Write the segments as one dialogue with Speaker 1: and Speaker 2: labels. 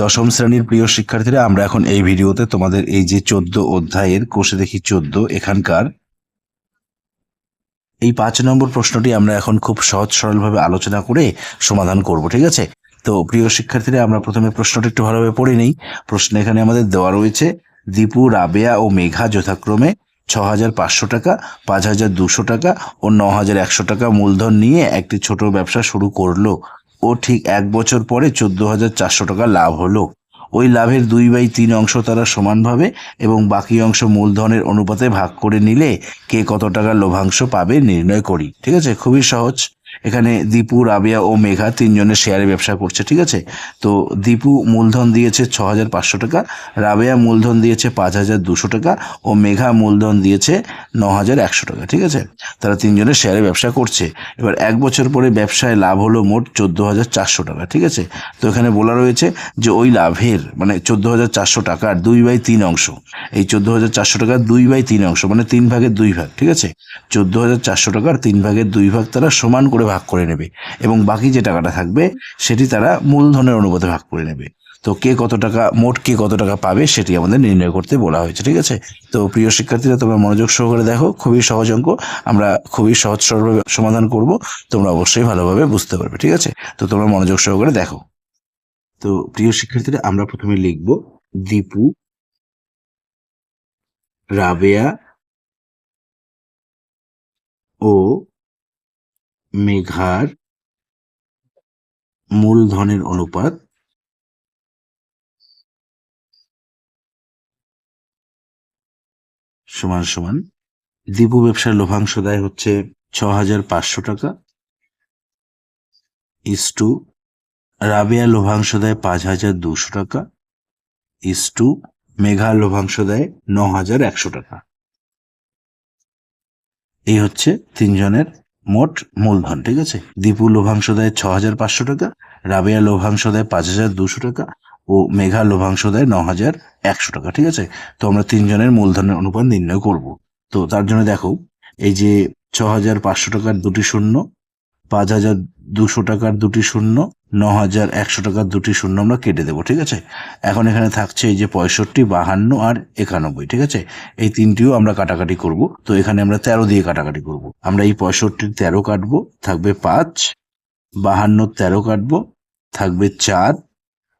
Speaker 1: দশম শ্রেণির প্রিয় শিক্ষার্থীরা, আমরা এখন এই ভিডিওতে তোমাদের এই যে চোদ্দ অধ্যায়ের কোষে দেখি চোদ্দ এখানকার। এই পাঁচ নম্বর প্রশ্নটি আমরা এখন খুব সহজ সরলভাবে আলোচনা করে সমাধান করব, ঠিক আছে? তো প্রিয় শিক্ষার্থীরা, আমরা প্রথমে প্রশ্নটি একটু ভালোভাবে পড়ে নিই। প্রশ্ন এখানে আমাদের দেওয়া রয়েছে, দীপু, রাবেয়া ও মেঘা যথাক্রমে ছ হাজার পাঁচশো টাকা পাঁচ হাজার দুশো টাকা ও ন হাজার একশো টাকা মূলধন নিয়ে একটি ছোট ব্যবসা শুরু করল। ও ঠিক এক বছর পরে চোদ্দ হাজার চারশো টাকা লাভ হলো। ওই লাভের দুই বাই তিন অংশ তারা সমানভাবে এবং বাকি অংশ মূলধনের অনুপাতে ভাগ করে নিলে কে কত টাকা লোভাংশ পাবে নির্ণয় করি। ঠিক আছে? খুবই সহজ। এখানে দীপু, রাবিয়া ও মেঘা তিনজনের শেয়ারে ব্যবসা করছে, ঠিক আছে? তো দীপু মূলধন দিয়েছে ছ হাজার পাঁচশো টাকা, রাবেয়া মূলধন দিয়েছে পাঁচ হাজার দুশো টাকা ও মেঘা মূলধন দিয়েছে ন হাজার একশো টাকা, ঠিক আছে? তারা তিনজনের শেয়ারে ব্যবসা করছে। এবার এক বছর পরে ব্যবসায় লাভ হলো মোট চোদ্দ হাজার চারশো টাকা, ঠিক আছে? তো এখানে বলা রয়েছে যে ওই লাভের মানে চোদ্দ হাজার চারশো টাকার দুই বাই তিন অংশ, এই চোদ্দ হাজার চারশো টাকার দুই বাই তিন অংশ মানে তিন ভাগের দুই ভাগ, ঠিক আছে? চোদ্দ হাজার চারশো টাকার তিন ভাগের দুই ভাগ তারা সমান করে ভাগ করে নেবে। এবং বাকি যে টাকাটা থাকবে, সেটি তারা মূলধনের অনুপাতে ভাগ করে নেবে। তো কে কত টাকা, মোট কে কত টাকা পাবে, সেটি আমাদের নির্ণয় করতে বলা হয়েছে, ঠিক আছে? তো প্রিয় শিক্ষার্থীরা, তোমরা মনোযোগ সহকারে দেখো, খুবই সহজ অঙ্ক। আমরা খুবই সহজ সরলভাবে সমাধান করব। তোমরা অবশ্যই ভালোভাবে বুঝতে পারবে, ঠিক আছে? তো তোমরা মনোযোগ সহকারে দেখো। তো প্রিয় শিক্ষার্থীরা, আমরা প্রথমে লিখব, দীপু রাবেয়া ও মেঘার মূলধনের অনুপাত সমান সমান দীপু ব্যবসার লভ্যাংশ দেয় হচ্ছে ছ হাজার পাঁচশো টাকা। ইস টু রাবেয়া লভ্যাংশ দেয় পাঁচ হাজার দুশো টাকা। ইস টু মেঘা লভ্যাংশ দেয় ন হাজার একশো টাকা। এই হচ্ছে তিনজনের মোট মূলধন, ঠিক আছে? দীপু লোভাংশ দেয় ছ হাজার পাঁচশো টাকা, রাবেয়া লোভাংশ দেয় পাঁচ হাজার দুশো টাকা ও মেঘা লোভাংশ দেয় ন হাজার একশো টাকা, ঠিক আছে? তো আমরা তিনজনের মূলধনের অনুপাত নির্ণয় করব। তো তার জন্য দেখো, এই যে ছ হাজার পাঁচশো টাকার দুটি শূন্য পাঁচ হাজার দুশো টাকার দুটি শূন্য, ন হাজার একশো টাকার দুটি শূন্য আমরা কেটে দেবো, ঠিক আছে? এখন এখানে থাকছে এই যে পঁয়ষট্টি, বাহান্ন আর একানব্বই, ঠিক আছে? এই তিনটিও আমরা কাটাকাটি করব। তো এখানে আমরা তেরো দিয়ে কাটাকাটি করব। আমরা এই পঁয়ষট্টির তেরো কাটবো, থাকবে পাঁচ বাহান্ন তেরো কাটবো, থাকবে চার,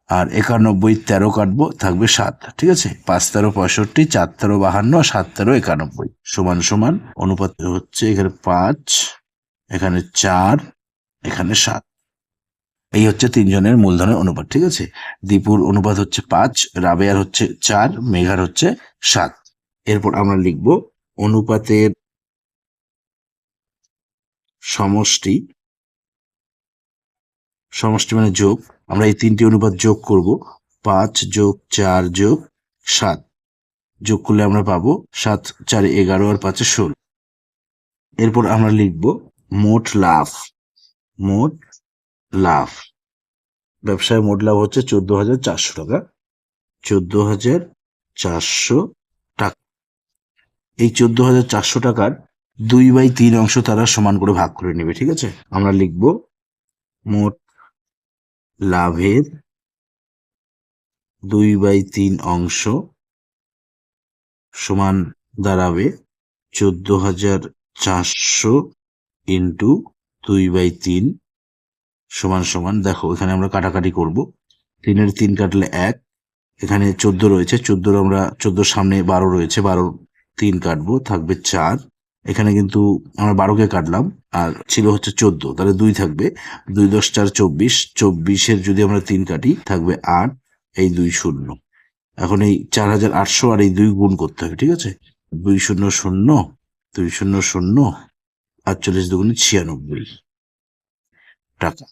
Speaker 1: আর একানব্বই তেরো কাটবো, থাকবে সাত, ঠিক আছে? পাঁচ তেরো পঁয়ষট্টি, চার তেরো বাহান্ন, আর সাত তেরো একানব্বই, সমান সমান অনুপাত হচ্ছে এখানে পাঁচ এখানে চার, এখানে সাত। এই হচ্ছে তিনজনের মূলধনের অনুপাত, ঠিক আছে? দীপুর অনুপাত হচ্ছে পাঁচ, রাবেয়ার হচ্ছে চার, মেঘার হচ্ছে সাত। এরপর আমরা লিখব অনুপাতের সমষ্টি। সমষ্টি মানে যোগ। আমরা এই তিনটি অনুপাত যোগ করব। পাঁচ যোগ চার যোগ সাত। যোগ করলে আমরা পাবো সাত, চারে এগারো আর পাঁচে ষোলো। এরপর আমরা লিখব মোট লাভ মোট লাভ। ব্যবসায় মোট লাভ হচ্ছে চোদ্দ হাজার চারশো টাকা। চোদ্দ হাজার চারশো টাকা। এই চোদ্দ হাজার চারশো টাকার দুই বাই তিন অংশ তারা সমান করে ভাগ করে নেবে, ঠিক আছে? আমরা লিখব মোট লাভের দুই বাই তিন অংশ সমান দাঁড়াবে চোদ্দ হাজার চারশো ইন্টু দুই বাই তিন সমান সমান, দেখো এখানে আমরা কাটাকাটি করব। তিনের তিন কাটলে এক, এখানে চোদ্দ রয়েছে চোদ্দোর আমরা চোদ্দোর সামনে বারো রয়েছে, বারো তিন কাটবো, থাকবে চার। এখানে কিন্তু আমরা বারোকে কাটলাম, আর ছিল হচ্ছে চোদ্দ, তাহলে দুই থাকবে। দুই দশ চার চব্বিশ চব্বিশের যদি আমরা তিন কাটি, থাকবে আট, এই দুই শূন্য। এখন এই চার হাজার আটশো আর এই দুই গুণ করতে হবে, ঠিক আছে? দুই শূন্য শূন্য, দুই শূন্য শূন্য আটচল্লিশ দুগুণে ছিয়ানব্বই টাকা।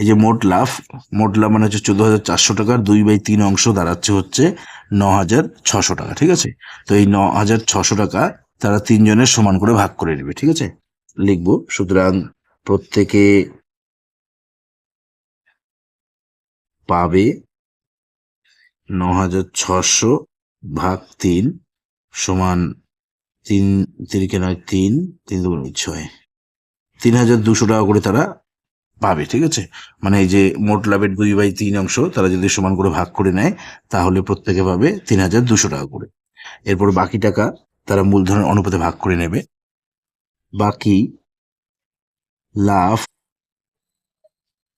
Speaker 1: এই যে মোট লাভ মোট লাভ মানে হচ্ছে চোদ্দ হাজার চারশো টাকার দুই বাই তিন অংশ দাঁড়াচ্ছে হচ্ছে ন হাজার ছশো টাকা ঠিক আছে? তো এই ন হাজার ছশো টাকা তারা তিনজনের সমান করে ভাগ করে নেবে ঠিক আছে? লিখব সুতরাং প্রত্যেকে পাবে ন হাজার ছশো ভাগ তিন সমান তিন তিরিকে নয়, তিন তিন দুগুণ ছয়। তিন হাজার দুশো টাকা করে তারা পাবে, ঠিক আছে? মানে এই যে মোট লাভের দুই বাই তিন অংশ তারা যদি সমান করে ভাগ করে নেয়, তাহলে প্রত্যেকে পাবে তিন হাজার দুশো টাকা করে। এরপর বাকি টাকা তারা মূলধনের অনুপাতে ভাগ করে নেবে। বাকি লাভ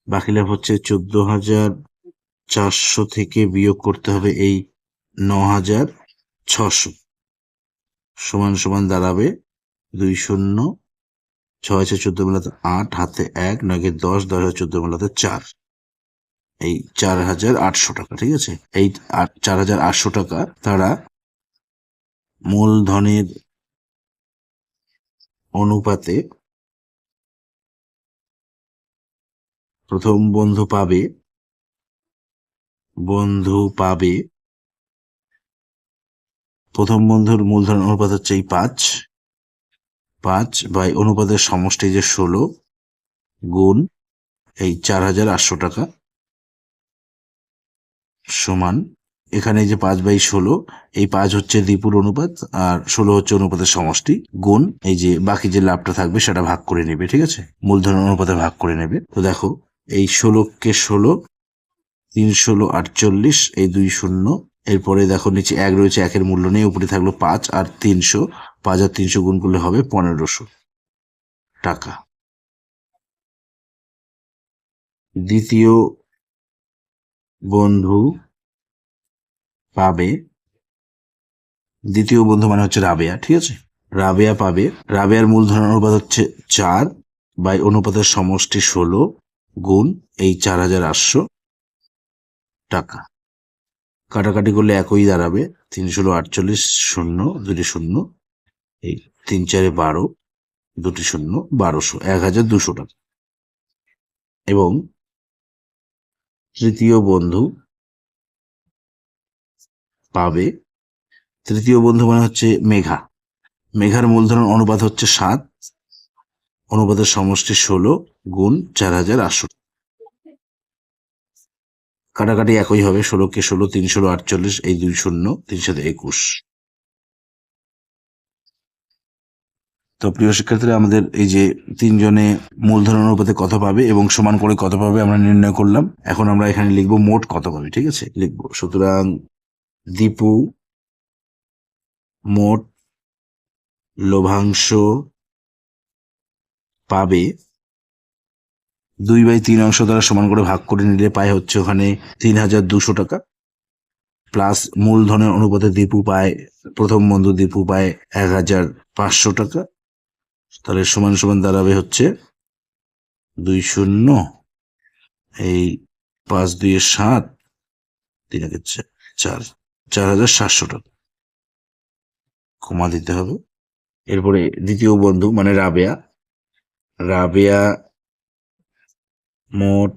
Speaker 1: বাকি লাভ হচ্ছে চোদ্দ হাজার চারশো থেকে বিয়োগ করতে হবে এই ন হাজার ছশো। সমান সমান দাঁড়াবে দুই শূন্য, ছয় আছে চোদ্দ মেলাতে আট, হাতে এক, নয়কে দশ দশ হাজার চোদ্দ মেলাতে চার। এই চার হাজার আটশো টাকা, ঠিক আছে? এই চার হাজার আটশো টাকা তারা মূলধনের অনুপাতে প্রথম বন্ধু পাবে বন্ধু পাবে প্রথম বন্ধুর মূলধন অনুপাত হচ্ছে এই পাঁচ। পাঁচ বাই অনুপাতের সমষ্টি যে ষোলো গুণ এই চার হাজার আটশো টাকা সমান। এখানে যে পাঁচ বাই ষোলো, এই পাঁচ হচ্ছে দীপুর অনুপাত আর ষোলো হচ্ছে অনুপাতের সমষ্টি গুণ এই যে বাকি যে লাভটা থাকবে সেটা ভাগ করে নেবে, ঠিক আছে? মূলধন অনুপাতে ভাগ করে নেবে। তো দেখো, এই ষোলোকে ষোলো, তিন ষোলো আটচল্লিশ, এই দুই শূন্য এরপরে দেখো নিচে এক রয়েছে, একের মূল্য নেই, উপরে থাকল পাঁচ আর তিনশো। পাঁচ আর তিনশো গুণ করলে হবে পনেরোশো টাকা। দ্বিতীয় বন্ধু পাবে, দ্বিতীয় বন্ধু মানে হচ্ছে রাবেয়া, ঠিক আছে? রাবেয়া পাবে, রাবেয়ার মূলধন অনুপাত হচ্ছে চার বাই অনুপাতের সমষ্টি ষোলো গুণ এই চার হাজার আটশো টাকা। কাটাকাটি করলে একই দাঁড়াবে। তিন ষোলো আটচল্লিশ শূন্য দুটি শূন্য, এই তিন চারে বারো, দুটি শূন্য, বারোশো, এক হাজার দুশো টাকা। এবং তৃতীয় বন্ধু পাবে, তৃতীয় বন্ধু মানে হচ্ছে মেঘা। মেঘার মূলধন অনুপাত হচ্ছে সাত, অনুপাতের সমষ্টি ষোলো গুণ চার হাজার আটশো কাটাকাটি একই হবে, ষোলোকে ষোলো তিন ষোলো আটচল্লিশ, এই দুই শূন্য তিন সাথে একুশ। তো প্রিয় শিক্ষার্থীরা, আমাদের এই যে তিনজনে মূলধন অনুপাতে কত পাবে এবং সমান করে কত পাবে আমরা নির্ণয় করলাম। এখন আমরা এখানে লিখব মোট কত পাবে, ঠিক আছে? লিখব, সুতরাং দীপু মোট লভাংশ পাবে দুই বাই তিন অংশ দ্বারা সমান করে ভাগ করে নিলে পায় হচ্ছে ওখানে তিন হাজার দুশো টাকা। প্লাস মূলধনের অনুপাতে দীপু পায়, প্রথম বন্ধু দীপু পায় এক হাজার পাঁচশো টাকা। তাহলে সমান সমান দাঁড়াবে হচ্ছে দুই শূন্য। এই পাঁচ দুইয়ে সাত, তিন একে চার চার হাজার সাতশো টাকা। কমা দিতে হবে। এরপরে দ্বিতীয় বন্ধু মানে রাবেয়া। রাবেয়া মোট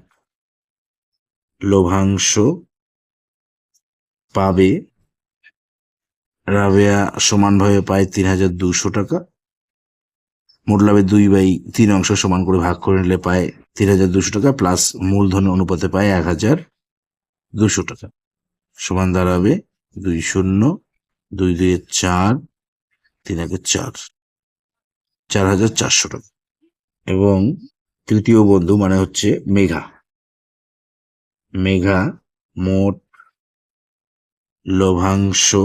Speaker 1: লভাংশ পাবে রাবেয়া সমানভাবে পায় তিন হাজার দুশো টাকা। মোট লাভে দুই বাই তিন অংশ সমান করে ভাগ করে নিলে পায় তিন হাজার দুশো টাকা প্লাস মূলধন অনুপাতে পায় এক হাজার দুশো টাকা। সমান দাঁড়াবে দুই শূন্য, দুই দুই চার, তিন একে চার। চার হাজার চারশো টাকা। এবং তৃতীয় বন্ধু মানে হচ্ছে মেঘা। মেঘা মোট লভাংশ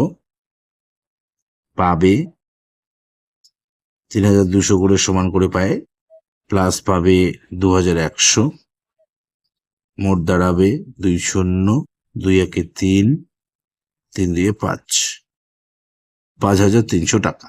Speaker 1: পাবে তিন হাজার দুশো করে সমান করে পায় প্লাস পাবে দু হাজার একশো। মোট দাঁড়াবে দুই শূন্য, দুই একে তিন তিন দুয়ে পাঁচ। পাঁচ হাজার তিনশো টাকা।